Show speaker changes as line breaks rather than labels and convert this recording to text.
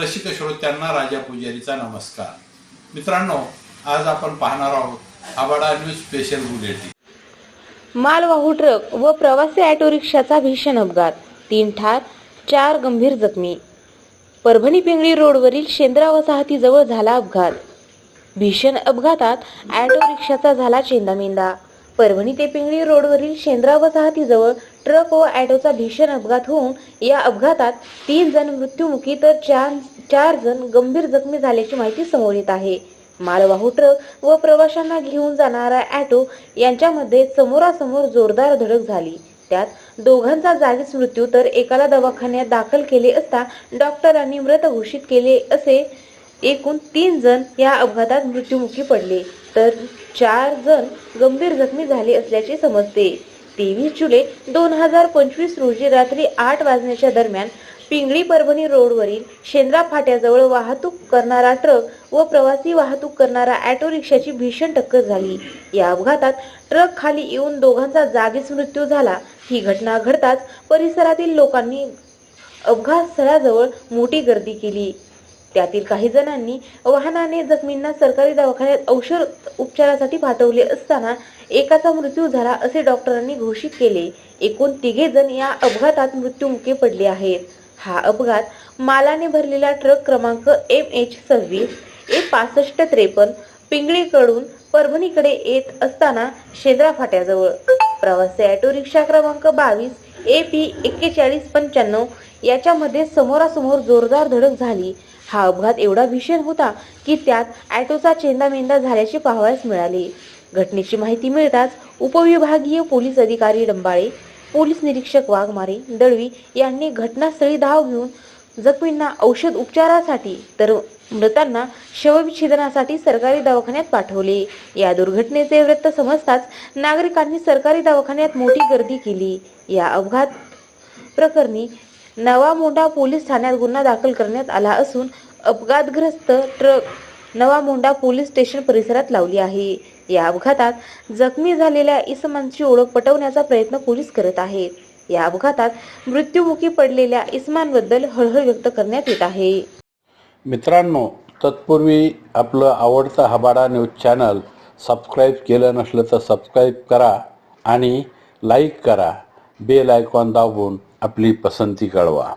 रसिक श्रोत्यांना राजा पुजारीचा नमस्कार. मित्रांनो आज आपण पाहणार आहोत आबाडा न्यूज स्पेशल बुलेटिन.
मालवाहू ट्रक व प्रवासी ऑटो रिक्षाचा भीषण अपघात. तीन ठार चार गंभीर जखमी. परभणी पिंगळी रोडवरील शेंद्रा वसाहतीजवळ झाला अपघात. भीषण अपघातात ऑटो रिक्षाचा झाला चेंदामेंदा. परभणी ते पिंगळी रोडवरील शेंद्रा वसाहतीजवळ ट्रक व ॲटोचा भीषण अपघात होऊन या अपघातात तीन जण मृत्युमुखी तर चार चार जण गंभीर जखमी झाल्याची माहिती समोर येत आहे. मालवाहू ट्रक व प्रवाशांना घेऊन जाणारा ॲटो यांच्यामध्ये समोरासमोर जोरदार धडक झाली. त्यात दोघांचा जागीच मृत्यू तर एकाला दवाखान्यात दाखल केले असता डॉक्टरांनी मृत घोषित केले असे एकूण तीन जण या अपघातात मृत्युमुखी पडले. तर चार जण गंभीर जखमी झाले असल्याचे समजते. तेवीस जुलै दोन हजार पंचवीस रोजी रात्री आठ वाजण्याच्या दरम्यान पिंगळी परभणी रोडवरील शेंद्रा फाट्याजवळ वाहतूक करणारा ट्रक व प्रवासी वाहतूक करणारा ऑटो रिक्षाची भीषण टक्कर झाली. या अपघातात ट्रक खाली येऊन दोघांचा जागीच मृत्यू झाला. ही घटना घडताच परिसरातील लोकांनी अपघात स्थळाजवळ मोठी गर्दी केली. त्यातील काही जणांनी वाहनाने जखमींना सरकारी दवाखान्यात औषध उपचारासाठी पाठवले असताना एकाचा मृत्यू झाला असे डॉक्टरांनी घोषित केले. एकूण तिघे जण या अपघातात मृत्युमुखी पडले आहेत. हा अपघात मालाने भरलेला ट्रक क्रमांक एम एच सव्वीस ए पासष्ट त्रेपन्न पिंगळीकडून परभणीकडे येत असताना शेंद्रा फाट्याजवळ. प्रवासी ऑटो रिक्षा क्रमांक बावीस ए पी एक्केचाळीस पंच्याण्णव याच्यामध्ये समोरासमोर जोरदार धडक झाली. हा अपघात एवढा भीषण होता की त्यात ॲटोचा चेंदामेंदा झाल्याचे पाहावयास मिळाले. घटनेची माहिती मिळताच उपविभागीय पोलीस अधिकारी डंबाळे पोलीस निरीक्षक वाघमारे दळवी यांनी घटनास्थळी धाव घेऊन जखमींना औषध उपचारासाठी तर मृतांना शवविच्छेदनासाठी सरकारी दवाखान्यात पाठवले. या दुर्घटनेचे वृत्त समजताच नागरिकांनी सरकारी दवाखान्यात मोठी गर्दी केली. या अपघात प्रकरणी नवा मोंढा पोलीस ठाण्यात गुन्हा दाखल करण्यात आला असून अपघातग्रस्त ट्रक नवा मोंढा पोलीस स्टेशन परिसरात लावली आहे. या अपघातात जखमी झालेल्या इसमांची ओळख पटवण्याचा प्रयत्न पोलीस करत आहेत. या अपघातात मृत्युमुखी पडलेल्या इस्मानबद्दल हळहळ व्यक्त करण्यात येत आहे.
मित्रांनो तत्पूर्वी आपलं आवडतं हबाडा न्यूज चॅनल सबस्क्राईब केलं नसलं तर सबस्क्राईब करा आणि लाईक करा. बेल आयकॉन दाबून आपली पसंती कळवा.